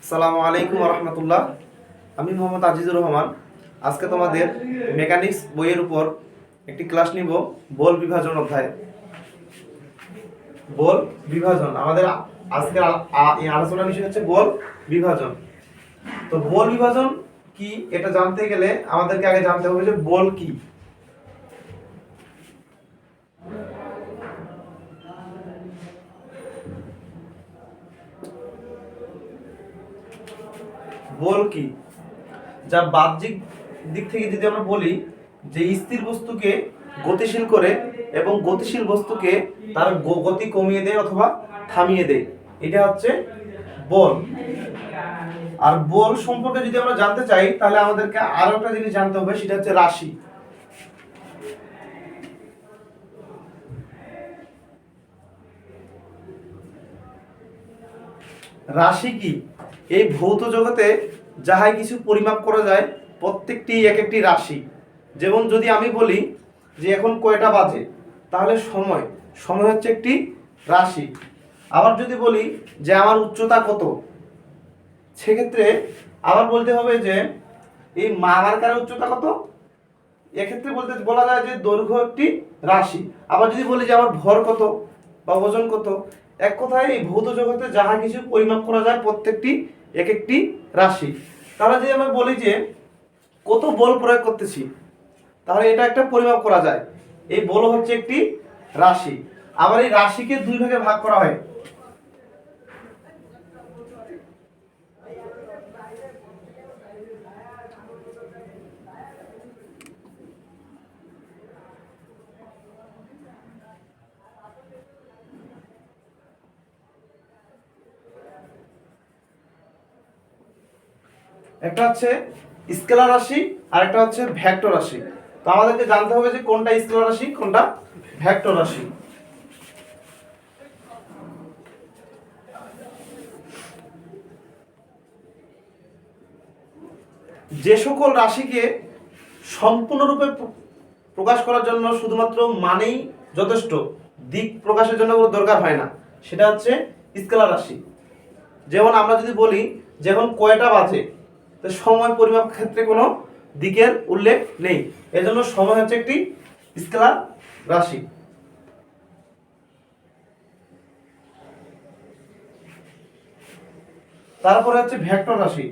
আসসালামু আলাইকুম রহমতুল্লাহ আমি মোহাম্মদ আজিজুর রহমান। আজকে তোমাদের মেকানিক্স বইয়ের উপর একটি ক্লাস নিব, বল বিভাজন অধ্যায়। বল বিভাজন, আমাদের আজকের আ- আ- এই আলোচনার বিষয় হচ্ছে বল বিভাজন। তো বল বিভাজন কি, এটা জানতে গেলে আমাদেরকে আগে জানতে হবে যে বল কি। বল কি? যা বাহ্যিক দিক থেকে যদি আমরা বলি, যে স্থির বস্তুকে গতিশীল করে এবং গতিশীল বস্তুকে তার গতি কমিয়ে দেয় অথবা থামিয়ে দেয়। এটা হচ্ছে বল। আর বল সম্পর্কে যদি আমরা জানতে চাই, তাহলে আমাদেরকে আরও একটা জিনিস জানতে হবে, সেটা হচ্ছে রাশি। রাশি কি? এই ভৌত জগতে যাহাই কিছু পরিমাপ করা যায় প্রত্যেকটি এক একটি রাশি। যেমন যদি আমি বলি যে এখন কয়টা বাজে, তাহলে সময় সময় হচ্ছে একটি রাশি। আবার যদি বলি যে আমার উচ্চতা কত, সেক্ষেত্রে আবার বলতে হবে যে এই মামার কারে উচ্চতা কত? এক্ষেত্রে বলতে, বলা যায় যে দৈর্ঘ্য একটি রাশি। আবার যদি বলি যে আমার ভর কত বা ওজন কত, এক কথায় এই ভৌত জগতে যাহা কিছু পরিমাপ করা যায়, প্রত্যেকটি এক একটি রাশি। তাহলে যদি আমরা বলি যে কত বল প্রয়োগ করতেছি, তাহলে এটা একটা পরিমাপ করা যায়। এই বল হচ্ছে একটি রাশি। আবার এই রাশিকে দুই ভাগে ভাগ করা হয়। একটা হচ্ছে স্কেলার রাশি আর একটা হচ্ছে ভেক্টর রাশি। তো আমাদেরকে জানতে হবে যে কোনটা স্কেলার রাশি, কোনটা ভেক্টর রাশি। যে সকল রাশিকে সম্পূর্ণরূপে প্রকাশ করার জন্য শুধুমাত্র মানেই যথেষ্ট। দিক প্রকাশের জন্য কোনো দরকার হয় না। সেটা হচ্ছে স্কেলার রাশি। যেমন আমরা যদি বলি যখন কয়টা বাজে? তো সময় পরিমাপ ক্ষেত্রে কোনো দিকের উল্লেখ নেই। এজন্য সময় হচ্ছে একটি স্কেলার রাশি। তারপরে হচ্ছে ভেক্টর রাশি।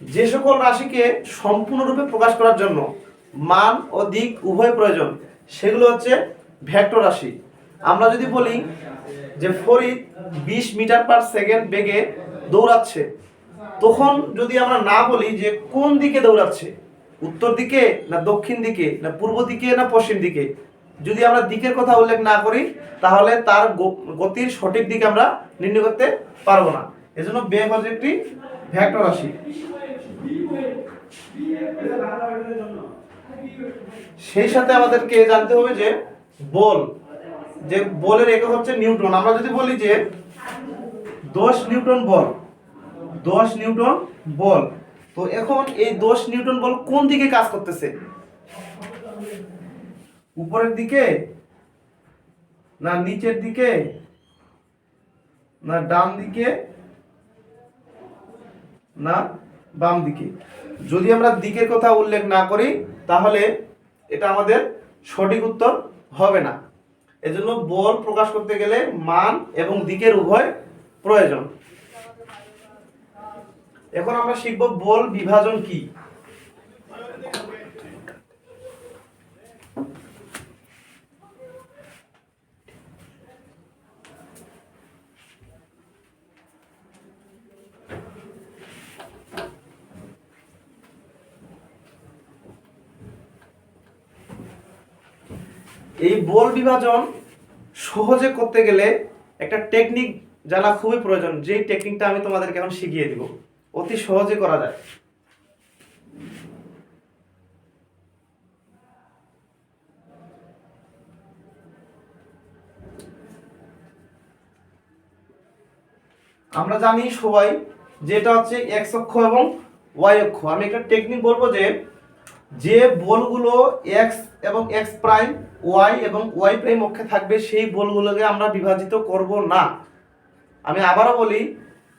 যে সকল রাশিকে সম্পূর্ণরূপে প্রকাশ করার জন্য মান ও দিক উভয় প্রয়োজন। সেগুলো হচ্ছে ভেক্টর রাশি। আমরা যদি বলি যে ফরিদ বিশ মিটার পার সেকেন্ড বেগে দৌড়াচ্ছে, তখন যদি আমরা না বলি যে কোন দিকে দৌড়াচ্ছে, উত্তর দিকে না দক্ষিণ দিকে না পূর্ব দিকে না পশ্চিম দিকে, যদি আমরা দিকের কথা উল্লেখ না করি, তাহলে তার গতির সঠিক দিকে আমরা নির্ণয় করতে পারব না। এজন্য বেগ হচ্ছে একটি ভেক্টর রাশি। সেই সাথে আমাদেরকে জানতে হবে যে বল। যে বলের একক হচ্ছে নিউটন আমরা যদি বলি যে দশ নিউটন বল, দশ নিউটন বল, তো এখন এই দশ নিউটন বল কোন দিকে কাজ করতেছে? উপরের দিকে না নিচের দিকে না ডান দিকে না বাম দিকে? যদি আমরা দিকের কথা উল্লেখ না করি, তাহলে এটা আমাদের সঠিক উত্তর হবে না। এজন্য বল প্রকাশ করতে গেলে মান এবং দিকের উভয় প্রয়োজন। এখন আমরা শিখব বল বিভাজন কি? এই বল বিভাজন সহজে করতে গেলে একটা টেকনিক জানা খুবই প্রয়োজন, যেই টেকনিকটা আমি তোমাদেরকে এখন শিখিয়ে দিব। অতি সহজে করা যায়। আমরা জানি সবাই যেটা হচ্ছে এক্স অক্ষ এবং ওয়াই অক্ষ। আমি একটা টেকনিক বলব যে যে বলগুলো এক্স এবং এক্স প্রাইম ওয়াই এবং ওয়াই প্রাইম অক্ষে থাকবে সেই বলগুলোকে আমরা বিভাজিত করব না। আমি আবারও বলি,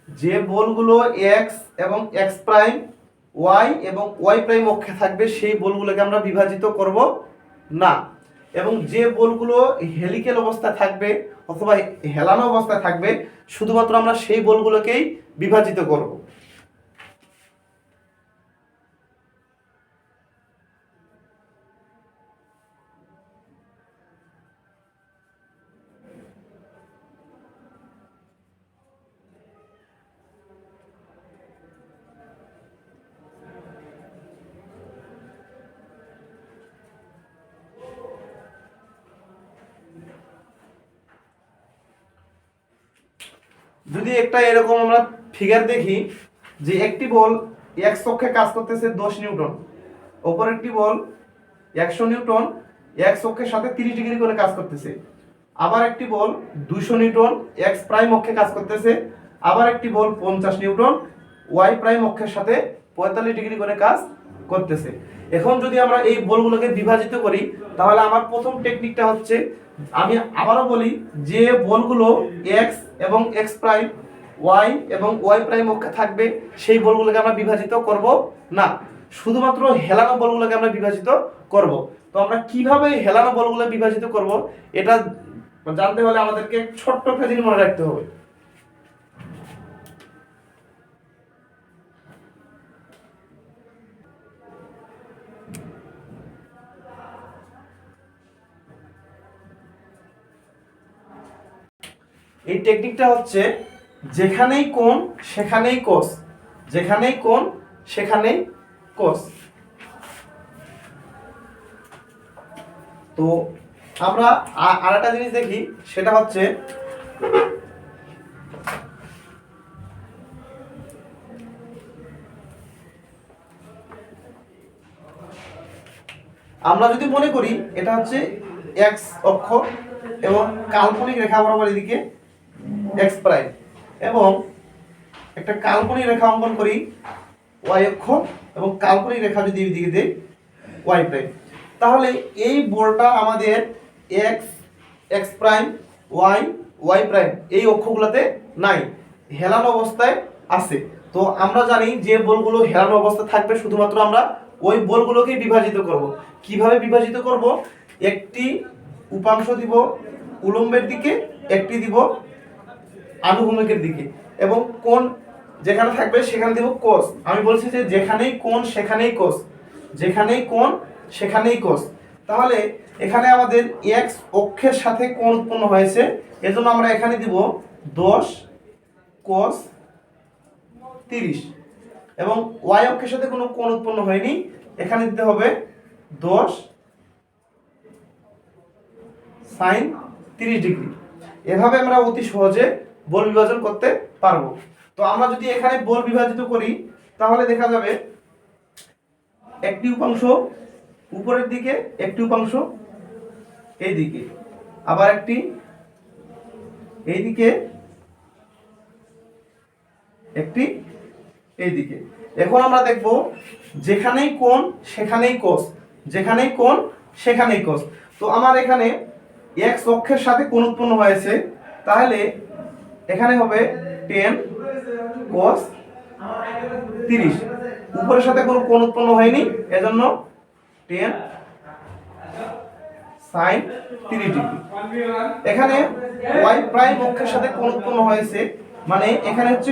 যে বলগুলো এক্স এবং এক্স প্রাইম, ওয়াই এবং ওয়াই প্রাইম অক্ষে থাকবে সেই বলগুলোকে আমরা বিভাজিত করব না। এবং যে বলগুলো হেলিক্যাল অবস্থায় থাকবে অথবা হেলানো অবস্থায় থাকবে, শুধুমাত্র আমরা সেই বলগুলোকেই বিভাজিত করব। একটা এরকম আমরা ফিগার দেখি যে একটি বল এক অক্ষে কাজ করতেছে দশ নিউটন অপর একটি বল একশো নিউটন, এক অক্ষের সাথে তিরিশ ডিগ্রি করে কাজ করতেছে। আবার একটি বল দুইশো নিউটন এক্স প্রাইম অক্ষে কাজ করতেছে। আবার একটি বল পঞ্চাশ নিউটন, ওয়াই প্রাইম অক্ষের সাথে পঁয়তাল্লিশ ডিগ্রি করে কাজ করতেছে। এখন যদি আমরা এই বলগুলোকে বিভাজিত করি, তাহলে আমার প্রথম টেকনিকটা হচ্ছে, আমি আবারও বলি যে বলগুলো এক্স এবং এক্স প্রাইম ওয়াই এবং ওয়াই প্রাইম অক্ষে থাকবে সেই বলগুলোকে আমরা বিভাজিত করব না। শুধুমাত্র হেলানো বলগুলোকে আমরা বিভাজিত করব। তো আমরা কীভাবে হেলানো বলগুলো বিভাজিত করব এটা জানতে হলে আমাদেরকে ছোট্ট ফেজিন মনে রাখতে হবে। এই টেকনিকটা হচ্ছে যেখানেই কোন সেখানেই কোষ। যেখানেই কোন সেখানেই কোষ। তো আমরা আ- আরেকটা জিনিস দেখি, সেটা হচ্ছে আমরা যদি মনে করি এটা হচ্ছে এক্স অক্ষ এবং কাল্পনিক রেখা বরাবর এদিকে এক্স প্রাইম এবং একটা কাল্পনিক রেখা অঙ্কন করি ওয়াই অক্ষ এবং কাল্পনিক রেখা যদি এদিকে দেই ওয়াই প্রাইম তাহলে এই বলটা আমাদের X X prime Y Y prime এই অক্ষগুলোতে নাই, হেলানো অবস্থায় আছে। তো আমরা জানি যে বলগুলো হেলানো অবস্থায় থাকবে শুধুমাত্র আমরা ওই বলগুলোকে বিভাজিত করব। কীভাবে বিভাজিত করব? একটি উপাংশ দিব, উলম্বের দিকে, একটি দিব আনুভূমিকের দিকে এবং কোন যেখানে থাকবে সেখানে দিব কোষ। আমি বলছি যে যেখানেই কোন সেখানেই কোষ। যেখানেই কোন সেখানেই কোষ। তাহলে এখানে আমাদের এক্স অক্ষের সাথে কোণ উৎপন্ন হয়েছে, এজন্য আমরা এখানে দিব দশ কোষ তিরিশ। এবং ওয়াই অক্ষের সাথে কোনো কোণ উৎপন্ন হয়নি, এখানে দিতে হবে দশ সাইন তিরিশ ডিগ্রি। এভাবে আমরা অতি সহজে বল বিভাজন করতে পারব। তো আমরা যদি এখানে বল বিভাজিত করি, তাহলে দেখা যাবে একটি উপাংশ উপরের দিকে, একটি উপাংশ এই দিকে আবার একটি এই দিকে একটি এই দিকে এখন আমরা দেখব যেখানেই কোণ, সেখানেই কোষ যেখানেই কোণ, সেখানেই কোষ তো আমার এখানে এক্স অক্ষের সাথে কোণ উৎপন্ন হয়েছে, তাহলে এখানে হবে টেন কোস তিরিশ। উপরের সাথে কোনো কোণ উৎপন্ন হয়নি, এজন্য টেন সাইন তিরিশ ডিগ্রি এখানে ওয়াই প্রাইম অক্ষের সাথে কোণ উৎপন্ন হয়েছে মানে এখানে হচ্ছে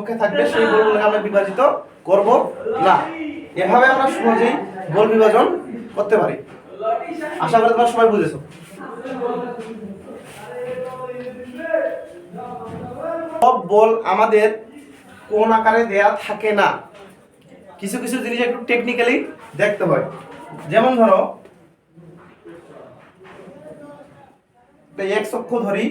অক্ষে থাকবে সেই গোলগুলোকে আমরা বিভাজিত করব না। এভাবে আমরা সহজেই গোল বিভাজন করতে পারি। আশা করি তোমার সবাই বুঝেছ। সব বল আমাদের কোন আকারে দেয়া থাকে না। কিছু কিছু জিনিস একটু টেকনিক্যালি দেখতে হয়। যেমন ধরো এক চক্ষু ধরি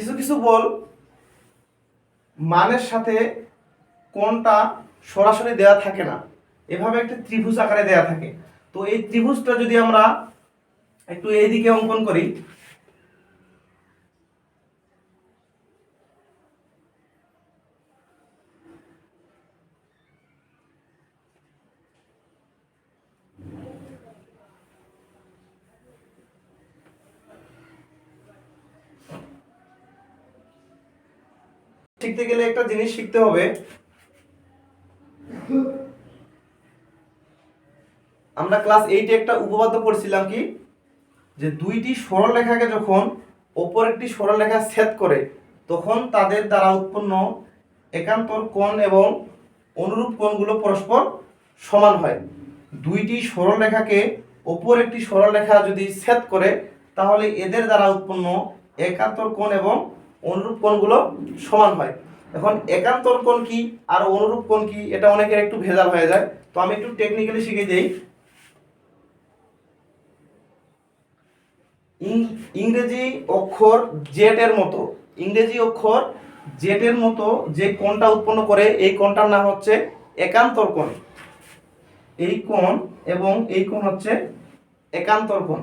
কিছু কিছু বল মানের সাথে কোনটা সরাসরি দেয়া থাকে না। এভাবে একটা ত্রিভুজ আকারে দেয়া থাকে। তো এই ত্রিভুজটা যদি আমরা একটু এইদিকে অঙ্কন করি শিখতে গেলে একটা জিনিস শিখতে হবে। আমরা ক্লাস এইটে একটা উপপাদ্য পড়ছিলাম কি? যে দুইটি সরলরেখাকে যখন অপর একটি সরলরেখা ছেদ করে, তখন তাদের দ্বারা উৎপন্ন একান্তর কোণ এবং অনুরূপ কোণগুলো পরস্পর সমান হয়। দুইটি সরল সরলরেখাকে অপর একটি সরলরেখা যদি ছেদ করে, তাহলে এদের দ্বারা উৎপন্ন একান্তর কোণ এবং অনুরূপ কোণগুলো সমান হয়। এখন একান্তর কোণ কি আর অনুরূপ কোণ কি এটা অনেকের একটু ভেজাল হয়ে যায়। তো আমি একটু টেকনিক্যালি শিখে দিই। ইংরেজি অক্ষর জেড এর মতো, ইংরেজি অক্ষর জেড এর মতো যে কোণটা উৎপন্ন করে, এই কোণটার নাম হচ্ছে একান্তর কোণ। এই কোণ এবং এই কোণ হচ্ছে একান্তর কোণ।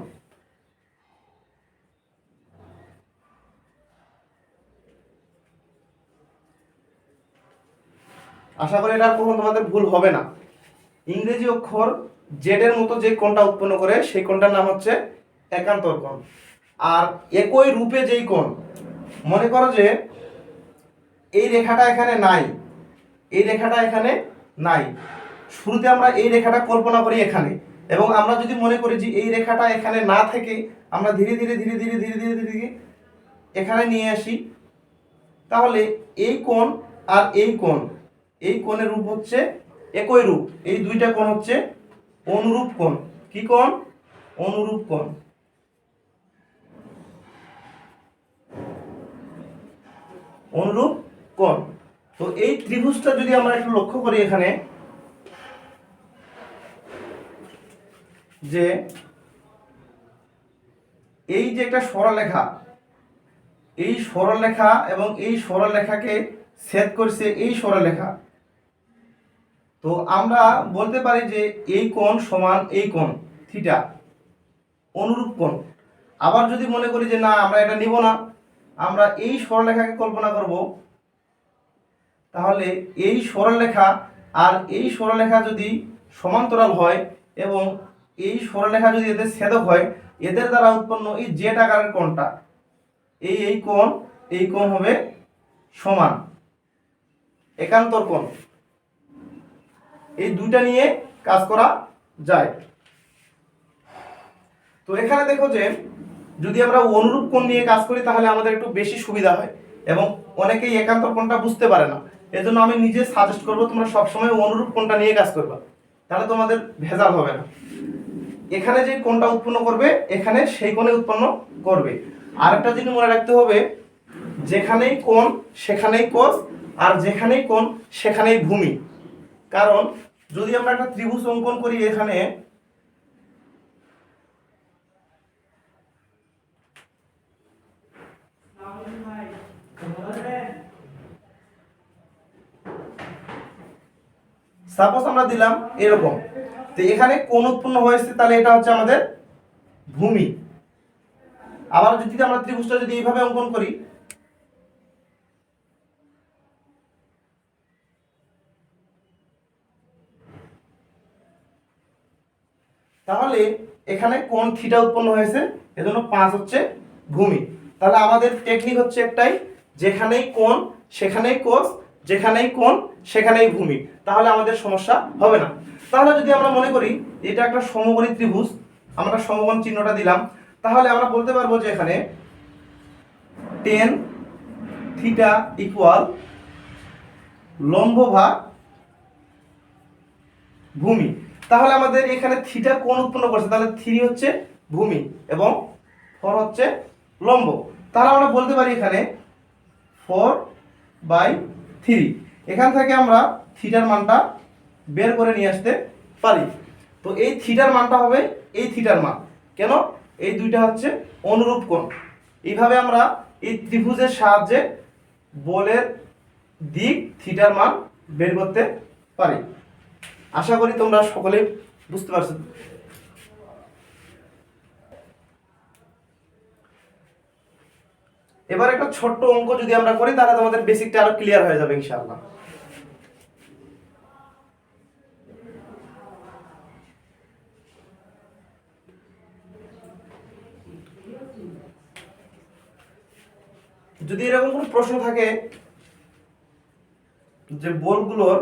আশা করি এটা কোনো তোমাদের ভুল হবে না। ইংরেজি অক্ষর জেডের মতো যে কোণটা উৎপন্ন করে, সেই কোণটার নাম হচ্ছে একান্তর কোণ। আর একই রূপে যেই কোণ, মনে করো যে এই রেখাটা এখানে নাই, এই রেখাটা এখানে নাই। শুরুতে আমরা এই রেখাটা কল্পনা করি এখানে এবং আমরা যদি মনে করি যে এই রেখাটা এখানে না থেকে, আমরা ধীরে ধীরে ধীরে ধীরে ধীরে ধীরে ধীরে এখানে নিয়ে আসি, তাহলে এই কোণ আর এই কোণ এই কোণের রূপ হচ্ছে একই রূপ। এই দুইটা কোণ হচ্ছে অনুরূপ কোণ। কি কোণ? অনুরূপ কোণ। অনুরূপ কোণ। তো এই ত্রিভুজটা যদি আমরা একটু লক্ষ্য করি এখানে, যে এই যে একটা সরলরেখা, এই সরলরেখা এবং এই সরলরেখাকে ছেদ করছে এই সরলরেখা। তো আমরা বলতে পারি যে এই কোণ সমান এই কোণ, থিটা, অনুরূপ কোণ। আবার যদি মনে করি যে না, আমরা এটা নিব না, আমরা এই সরলরেখাকে কল্পনা করব। তাহলে এই সরলরেখা আর এই সরলরেখা যদি সমান্তরাল হয় এবং এই সরলরেখা যদি এদের ছেদক হয়, এদের দ্বারা উৎপন্ন এই জেট আকারের কোণটা, এই এই কোণ এই কোণ হবে সমান, একান্তর কোণ। এই দুইটা নিয়ে কাজ করা যায়। তো এখানে দেখো যে, যদি আমরা অনুরূপ কোণ নিয়ে কাজ করি, তাহলে আমাদের একটু বেশি সুবিধা হয় এবং অনেকেই একান্তর কোণটা বুঝতে পারে না। এজন্য আমি নিজে সাজেস্ট করব, তোমরা সবসময় অনুরূপ কোণটা নিয়ে কাজ করবা। তাহলে তোমাদের ভেজাল হবে না। এখানে যে কোণটা উৎপন্ন করবে, এখানে সেই কোণে উৎপন্ন করবে। আরেকটা জিনিস মনে রাখতে হবে, যেখানেই কোণ, সেখানেই কোষ, আর যেখানেই কোণ, সেখানেই ভূমি। কারণ যদি আমরা একটা ত্রিভুজ অঙ্কন করি এখানে সাপোজ আমরা দিলাম এরকম, তো এখানে কোন উৎপন্ন হয়েছে, তাহলে এটা হচ্ছে আমাদের ভূমি। আবার যদি আমরা ত্রিভুজটা যদি এইভাবে অঙ্কন করি তাহলে এখানে কোন থিটা উৎপন্ন হয়েছে? এজন্য পাঁচ হচ্ছে ভূমি। তাহলে আমাদের টেকনিক হচ্ছে একটাই, যেখানেই কোন সেখানেই কোষ, যেখানেই কোন সেখানেই ভূমি। তাহলে আমাদের সমস্যা হবে না। তাহলে যদি আমরা মনে করি, এটা একটা সমকোণী ত্রিভুজ, আমরা সমকোণ চিহ্নটা দিলাম, তাহলে আমরা বলতে পারব যে এখানে টেন থিটা ইকুয়াল লম্ব ভাগ ভূমি। তাহলে আমাদের এখানে থিটা কোণ উৎপন্ন করছে? তাহলে থ্রি হচ্ছে ভূমি এবং ফোর হচ্ছে লম্ব। তাহলে আমরা বলতে পারি এখানে ফোর বাই থ্রি এখান থেকে আমরা থিটার মানটা বের করে নিয়ে আসতে পারি। তো এই থিটার মানটা হবে এই থিটার মান। কেন? এই দুইটা হচ্ছে অনুরূপ কোণ। এইভাবে আমরা এই ত্রিভুজের সাহায্যে বলের দিক থিটার মান বের করতে পারি। আশা করি তোমরা সকলে বুঝতে পারছ। এবার একটা ছোট্ট অঙ্ক যদি আমরা করি, তাহলে তোমাদের বেসিকটা আরও ক্লিয়ার হয়ে যাবে ইনশাআল্লাহ। যদি এরকম কোনো প্রশ্ন থাকে যে বলগুলোর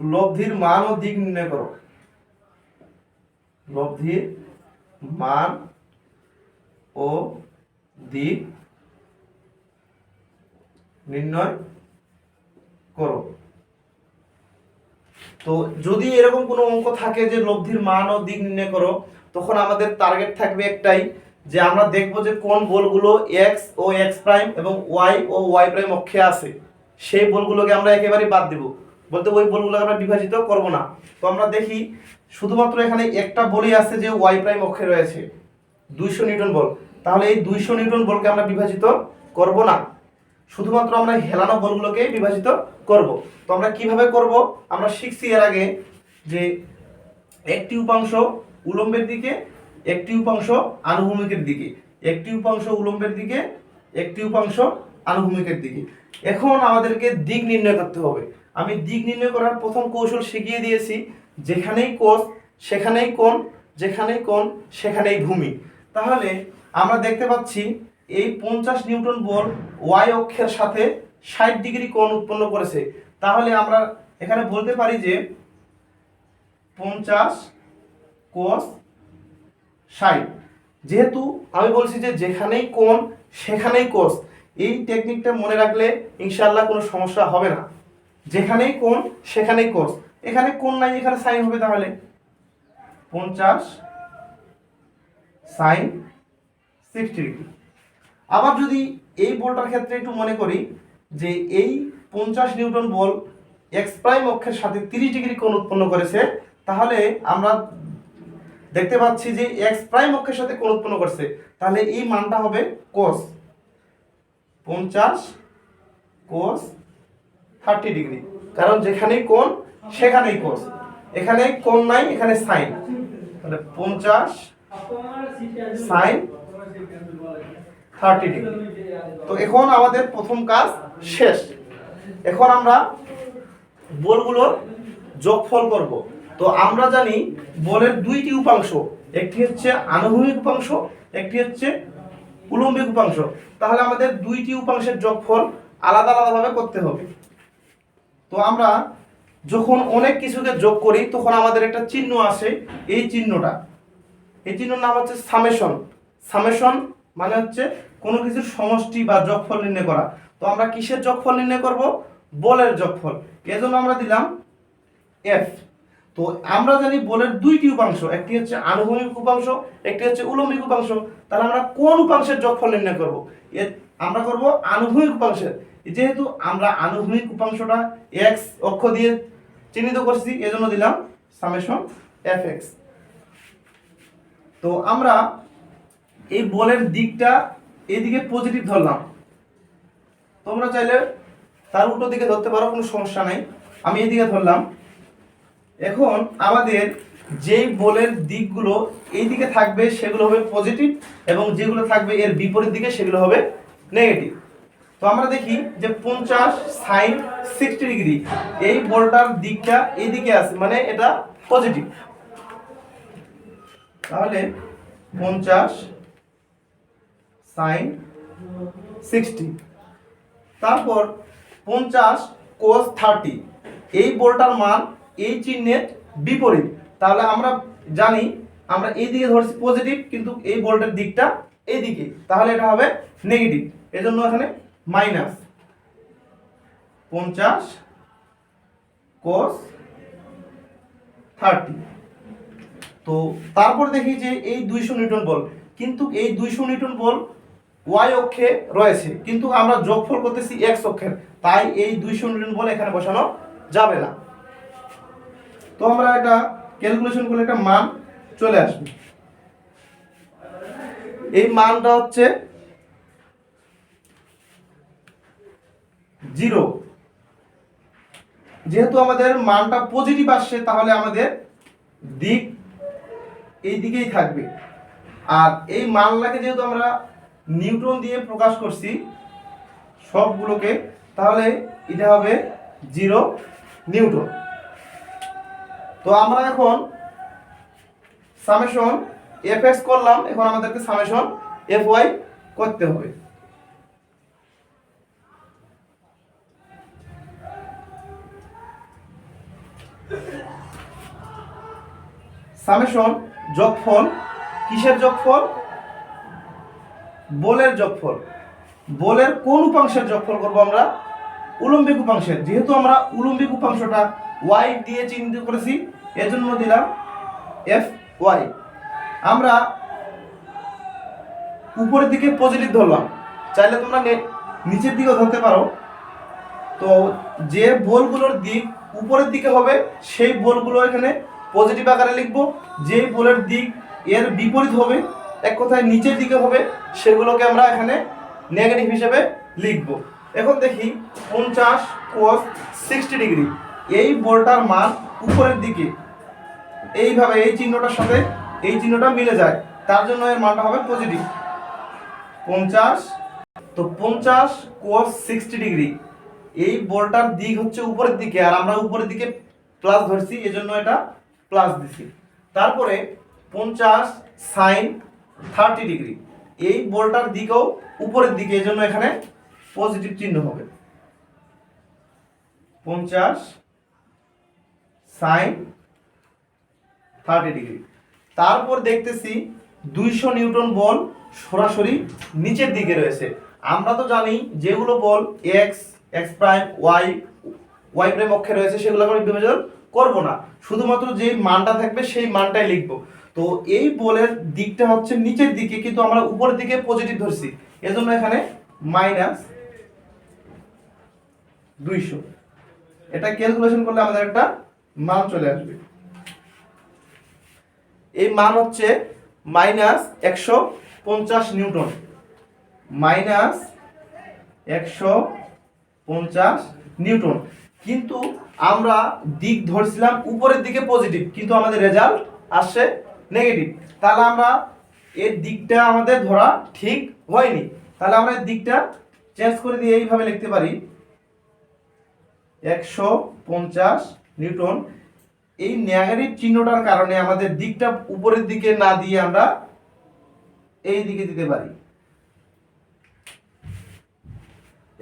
লব্ধির মান ও দিক নির্ণয় করো। লব্ধির মান ও দিক নির্ণয় করো। তো যদি এরকম কোনো অঙ্ক থাকে যে লব্ধির মান ও দিক নির্ণয় করো, তখন আমাদের টার্গেট থাকবে একটাই, যে আমরা দেখব যে কোন বলগুলো এক্স ও এক্স প্রাইম এবং ওয়াই ও ওয়াই প্রাইম অক্ষে আছে। সেই বলগুলোকে আমরা একেবারেই বাদ দেব। বলতে ওই বলগুলোকে আমরা বিভাজিত করব না। তো আমরা দেখি, শুধুমাত্র এখানে একটা বলই আছে যে ওয়াই প্রাইম অক্ষে রয়েছে, দুইশো নিউটন বল। তাহলে এই দুইশো নিউটন বলকে আমরা বিভাজিত করব না। শুধুমাত্র আমরা হেলানো বলগুলোকে বিভাজিত করব। তো আমরা কীভাবে করব? আমরা শিখছি এর আগে যে একটি উপাংশ উলম্বের দিকে, একটি উপাংশ আনুভূমিকের দিকে, একটি উপাংশ উলম্বের দিকে, একটি উপাংশ আনুভূমিকের দিকে। এখন আমাদেরকে দিক নির্ণয় করতে হবে। আমি দিক নির্ণয় করার প্রথম কৌশল শিখিয়ে দিয়েছি, যেখানেই কোষ, সেখানেই কোণ, যেখানেই কোণ, সেখানেই ভূমি। তাহলে আমরা দেখতে পাচ্ছি এই পঞ্চাশ নিউটন বল ওয়াই অক্ষের সাথে ষাট ডিগ্রি কোণ উৎপন্ন করেছে। তাহলে আমরা এখানে বলতে পারি যে পঞ্চাশ কোস ষাট। যেহেতু আমি বলছি যে যেখানেই কোণ, সেখানেই কোষ, এই টেকনিকটা মনে রাখলে ইনশাল্লাহ কোনো সমস্যা হবে না। যেখানেই কোন সেখানেই কোষ এখানে কোন নাই, এখানে সাইন হবে তাহলে। পঞ্চাশ সাইন সিক্সটি ডিগ্রি। আবার যদি এই বলটার ক্ষেত্রে একটু মনে করি যে এই পঞ্চাশ নিউটন বল এক্স প্রাইম অক্ষের সাথে তিরিশ ডিগ্রি কোণ উৎপন্ন করেছে, তাহলে আমরা দেখতে পাচ্ছি যে এক্স প্রাইম অক্ষের সাথে কোণ উৎপন্ন করছে। তাহলে এই মানটা হবে কোস পঞ্চাশ কোস থার্টি ডিগ্রি। কারণ যেখানেই কোণ, সেখানেই কোস এখানে কোণ নাই, এখানে সাইন। তাহলে পঞ্চাশ সাইন থার্টি ডিগ্রি। তো এখন আমাদের প্রথম কাজ শেষ। এখন আমরা বলগুলোর যোগফল করব। তো আমরা জানি বলের দুইটি উপাংশ, একটি হচ্ছে আনুভূমিক উপাংশ, একটি হচ্ছে উলম্বিক উপাংশ। তাহলে আমাদের দুইটি উপাংশের যোগফল আলাদা আলাদাভাবে করতে হবে। তো আমরা যখন অনেক কিছুকে যোগ করি, তখন আমাদের একটা চিহ্ন আসে, এই চিহ্নটা। এই চিহ্নর নাম হচ্ছে সামেশন। সামেশন মানে হচ্ছে কোনো কিছুর সমষ্টি বা যোগফল নির্ণয় করা। তো আমরা কিসের যোগফল নির্ণয় করব? বলের যোগফল। এজন্য আমরা দিলাম এফ তো আমরা জানি বলের দুইটি উপাংশ, একটি হচ্ছে আনুভূমিক উপাংশ, একটি হচ্ছে উলম্বিক উপাংশ। তাহলে আমরা কোন উপাংশের যোগফল নির্ণয় করব? এর আমরা করব আনুভূমিক উপাংশের। যেহেতু আমরা আনুভূমিক উপাংশটা এক্স অক্ষ দিয়ে চিহ্নিত করছি, এজন্য দিলাম সামেশন এফ এক্স তো আমরা এই বলের দিকটা এদিকে পজিটিভ ধরলাম। তোমরা চাইলে তার উল্টো দিকে ধরতে পারো, কোনো সমস্যা নাই। আমি এদিকে ধরলাম। এখন আমাদের যেই বলের দিকগুলো এই দিকে থাকবে, সেগুলো হবে পজিটিভ এবং যেগুলো থাকবে এর বিপরীত দিকে, সেগুলো হবে নেগেটিভ তো আমরা দেখি যে পঞ্চাশ সাইন সিক্সটি ডিগ্রি এই বলটার দিকটা এইদিকে আছে মানে এটা পজিটিভ তাহলে পঞ্চাশ সাইন সিক্সটি তারপর পঞ্চাশ কোস থার্টি এই বলটার মান, এই চিহ্নের বিপরীত। তাহলে আমরা জানি, আমরা এই দিকে ধরছি পজিটিভ কিন্তু এই বলটার দিকটা এইদিকে। তাহলে এটা হবে নেগেটিভ এজন্য এখানে মাইনাস পঞ্চাশ কোস থার্টি তো তারপর দেখি যে এই দুইশো নিউটন বল, কিন্তু এই দুইশো নিউটন বল ওয়াই অক্ষে রয়েছে, কিন্তু আমরা যোগফল করতেছি এক্স অক্ষের, তাই এই দুইশো নিউটন বল এখানে বসানো যাবে না। তো আমরা একটা ক্যালকুলেশন করলে একটা মান চলে আসবে। এই মানটা হচ্ছে জিরো। যেহেতু আমাদের মানটা পজিটিভ আসছে, তাহলে আমাদের দিক এই দিকেই থাকবে। আর এই মানটাকে যেহেতু আমরা নিউটন দিয়ে প্রকাশ করছি সবগুলোকে, তাহলে এটা হবে জিরো নিউটন তো আমরা এখন সামেশন এফ করলাম, এখন আমাদেরকে সামেশন এফ ওয়াই করতে হবে। সামেশন যোগফল, কিসের যোগফল? বলের যোগফল। বলের কোন উপাংশের যোগফল করব আমরা? উলম্বিক উপাংশের। যেহেতু আমরা উলম্বিক উপাংশটা ওয়াই দিয়ে চিহ্নিত করেছি, এজন্য দিলাম এফ ওয়াই আমরা উপরের দিকে পজিটিভ ধরলাম। চাইলে তোমরা নিচের দিকেও ধরতে পারো। তো যে বলগুলোর দিক উপরের দিকে হবে, সেই বলগুলো এখানে পজিটিভ আকারে লিখব যে বলের দিক এর বিপরীত হবে, এক কথায় নিচের দিকে হবে, সেগুলোকে আমরা এখানে নেগেটিভ হিসেবে লিখব। এখন দেখি পঞ্চাশ কোস সিক্সটি ডিগ্রি এই বলটার মান উপরের দিকে। এইভাবে এই চিহ্নটার সাথে এই চিহ্নটা মিলে যায়, তার জন্য এর মানটা হবে পজিটিভ পঞ্চাশ, তো পঞ্চাশ কোস সিক্সটি ডিগ্রি এই বলটার দিক হচ্ছে উপরের দিকে, আর আমরা উপরের দিকে প্লাস ধরছি, এজন্য এটা প্লাস দিছি তারপরে পঞ্চাশ সাইন থার্টি ডিগ্রি এই বলটার দিকেও উপরের দিকে এজন্য এখানে পজিটিভ চিহ্ন হবে। পঞ্চাশ সাইন থার্টি ডিগ্রি তারপর দেখতেছি দুইশো নিউটন বল সরাসরি নিচের দিকে রয়েছে। আমরা তো জানি যেগুলো বল X X prime Y Y prime অক্ষে রয়েছে সেগুলো আমি বিভাজন করব না। শুধুমাত্র যে মানটা থাকবে সেই মানটাই লিখব। তো এই বলের দিকটা হচ্ছে নিচের দিকে, কিন্তু আমরা উপরের দিকে পজিটিভ ধরছি। এজন্য এখানে মাইনাস দুইশো। এটা ক্যালকুলেশন করলে আমাদের একটা মান চলে আসবে। এই মান হচ্ছে মাইনাস একশো পঞ্চাশ নিউটন। মাইনাস একশো পঞ্চাশ নিউটন। কিন্তু আমরা দিক ধরছিলাম উপরের দিকে পজিটিভ কিন্তু আমাদের রেজাল্ট আসছে নেগেটিভ তাহলে আমরা এর দিকটা আমাদের ধরা ঠিক হয়নি। তাহলে আমরা এর দিকটা চেঞ্জ করে দিয়ে এইভাবে লিখতে পারি। একশো পঞ্চাশ নিউটন। এই নেগেটিভ চিহ্নটার কারণে আমাদের দিকটা উপরের দিকে না দিয়ে আমরা এই দিকে দিতে পারি।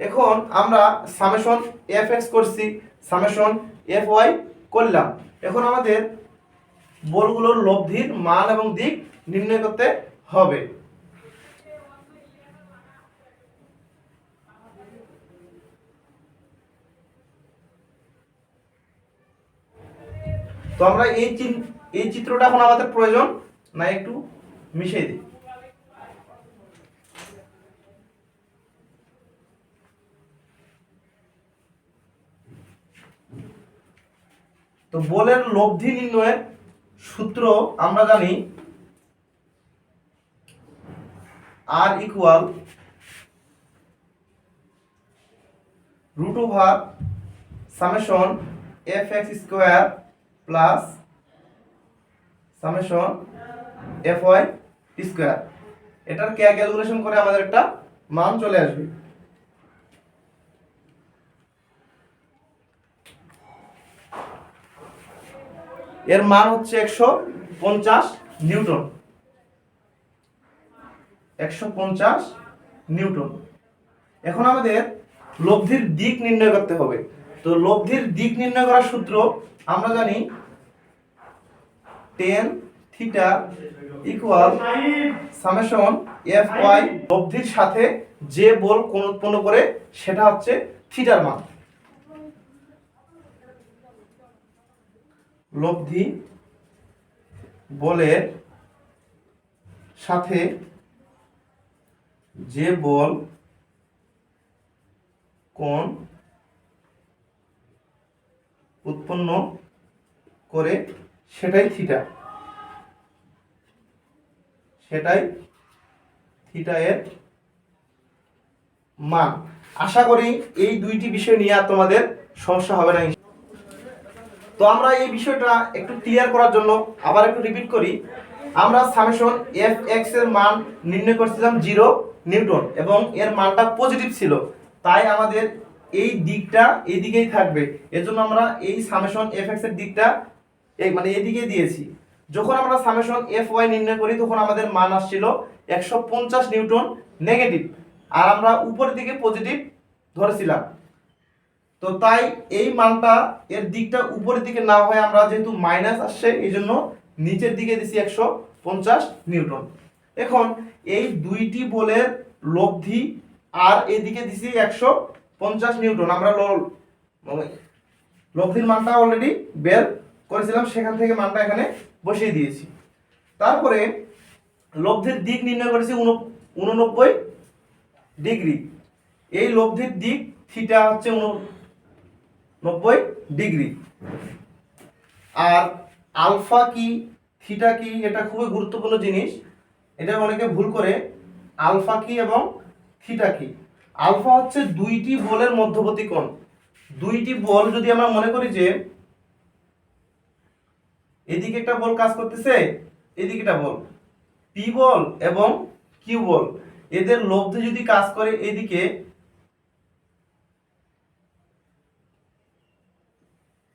এখন আমরা সামেশন এফ এক্স করছি, সামেশন এফ ওয়াই করলাম। এখন আমাদের বলগুলোর লব্ধির মান এবং দিক নির্ণয় করতে হবে। তো আমরা এই এই চিত্রটা এখন আমাদের প্রয়োজন, না একটু মিশিয়ে দিই? তো বলের লব্ধি নির্ণয়ের সূত্র আমরা জানি R equal root over summation F X square plus summation F Y square এটার কে ক্যালকুলেশন করে আমাদের একটা মান চলে আসবে। এর মান হচ্ছে একশো পঞ্চাশ নিউটন। একশো পঞ্চাশ নিউটন। এখন আমাদের লব্ধির দিক নির্ণয় করতে হবে। তো লব্ধির দিক নির্ণয় করার সূত্র আমরা জানি tan theta equal summation F Y লব্ধির সাথে যে বল কোণ উৎপন্ন করে, সেটা হচ্ছে থিটার মান। লব্ধি বলের সাথে যে বল কোন উৎপন্ন করে সেটাই থিটা। সেটাই থিটা এর মান। আশা করি এই দুইটি বিষয় নিয়ে তোমাদের সমস্যা হবে না তো আমরা এই বিষয়টা একটু ক্লিয়ার করার জন্য আবার একটু রিপিট করি। আমরা সামেশন এফ এক্সের মান নির্ণয় করছিলাম জিরো নিউটন এবং এর মানটা পজিটিভ ছিল। তাই আমাদের এই দিকটা এই দিকেই থাকবে এজন্য আমরা এই সামেশন এফ এক্সের দিকটা এই মানে এদিকে দিয়েছি। যখন আমরা সামেশন এফ ওয়াই নির্ণয় করি, তখন আমাদের মান আসছিল একশো পঞ্চাশ নিউটন নেগেটিভ আর আমরা উপরের দিকে পজিটিভ ধরেছিলাম। তো তাই এই মানটা এর দিকটা উপরের দিকে না হয় আমরা যেহেতু মাইনাস আসছে এই জন্য নিচের দিকে দিছি একশো পঞ্চাশ নিউটন। এখন এই দুইটি বলের লব্ধি আর এদিকে দিছি একশো পঞ্চাশ নিউটন। আমরা মানে লব্ধির মানটা অলরেডি বের করেছিলাম, সেখান থেকে মানটা এখানে বসিয়ে দিয়েছি। তারপরে লব্ধির দিক নির্ণয় করেছি উন- উননব্বই ডিগ্রি। এই লব্ধির দিক থিটা হচ্ছে নব্বই ডিগ্রি। আর আলফা কি, থিটা কি, এটা খুবই গুরুত্বপূর্ণ জিনিস। এটা অনেকে ভুল করে। আলফা কি এবং থিটা কি। আলফা হচ্ছে দুইটি বলের মধ্যবর্তী কোণ। দুইটি বল যদি আমরা মনে করি যে এদিকে একটা বল কাজ করতেছে, এদিকে একটা বল। পি বল এবং কিউ বল। এদের লব্ধে যদি কাজ করে এদিকে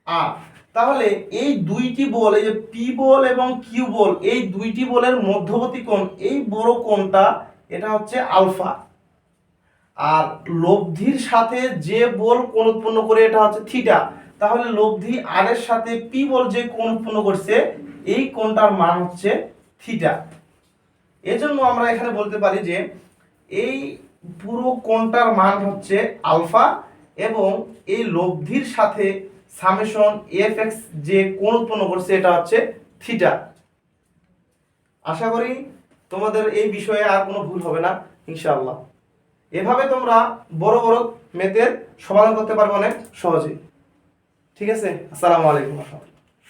আর। তাহলে এই দুইটি বল, এই যে পি বল এবং কিউ বল, এই দুইটি বলের মধ্যবর্তী কোণ, এই বড় কোণটা, এটা হচ্ছে আলফা। আর লব্ধির সাথে যে বল কোণ উৎপন্ন করে, এটা হচ্ছে থিটা। তাহলে লব্ধি আর এর সাথে পি বল যে কোণ উৎপন্ন করছে, এই কোণটার মান হচ্ছে থিটা। এজন্য আমরা এখানে বলতে পারি যে, এই পুরো কোণটার মান হচ্ছে আলফা এবং এই লব্ধির সাথে সামেশন এফ এক্স যে কোণ উৎপন্ন করছে এটা হচ্ছে থিটা। আশা করি তোমাদের এই বিষয়ে আর কোনো ভুল হবে না, ইনশাআল্লাহ। এভাবে তোমরা বড় বড় মেথের সমাধান করতে পারবে অনেক সহজে ঠিক আছে? আসসালামু আলাইকুম